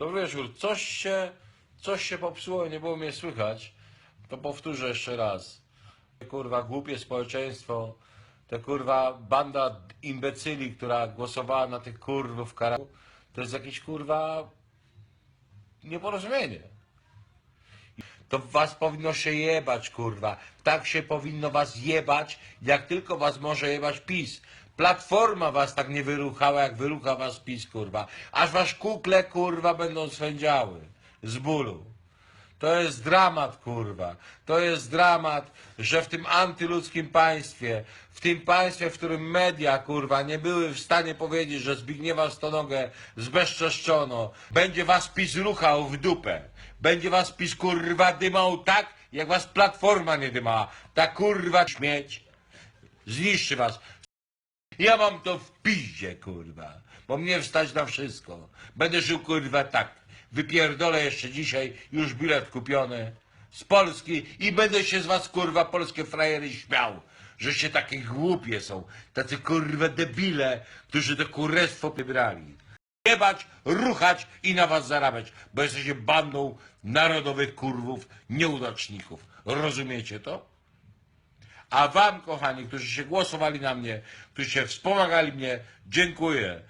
Dobry wieczór. Coś się, coś się popsuło i nie było mnie słychać. To powtórzę jeszcze raz. Kurwa, głupie społeczeństwo, te kurwa banda imbecyli, która głosowała na tych kurwów w to jest jakieś kurwa nieporozumienie. To was powinno się jebać, kurwa. Tak się powinno was jebać, jak tylko was może jebać PiS. Platforma was tak nie wyruchała, jak wyrucha was PiS, kurwa. Aż wasz kukle, kurwa, będą swędziały z bólu. To jest dramat, kurwa. To jest dramat, że w tym antyludzkim państwie, w tym państwie, w którym media, kurwa, nie były w stanie powiedzieć, że Zbigniewa Stonogę zbezczeszczono, będzie was PiS ruchał w dupę. Będzie was PiS, kurwa, dymał tak, jak was Platforma nie dymała. Ta kurwa śmieć zniszczy was. Ja mam to w piździe, kurwa. Bo mnie wstać na wszystko. Będę żył, kurwa, tak. Wypierdolę jeszcze dzisiaj, już bilet kupiony z Polski i będę się z was, kurwa, polskie frajery śmiał. Żeście takie głupie są. Tacy, kurwa, debile, którzy to kurestwo wybrali. Jebać, ruchać i na was zarabiać, bo jesteście bandą narodowych kurwów, nieudaczników. Rozumiecie to? A wam, kochani, którzy się głosowali na mnie, którzy się wspomagali mnie, dziękuję.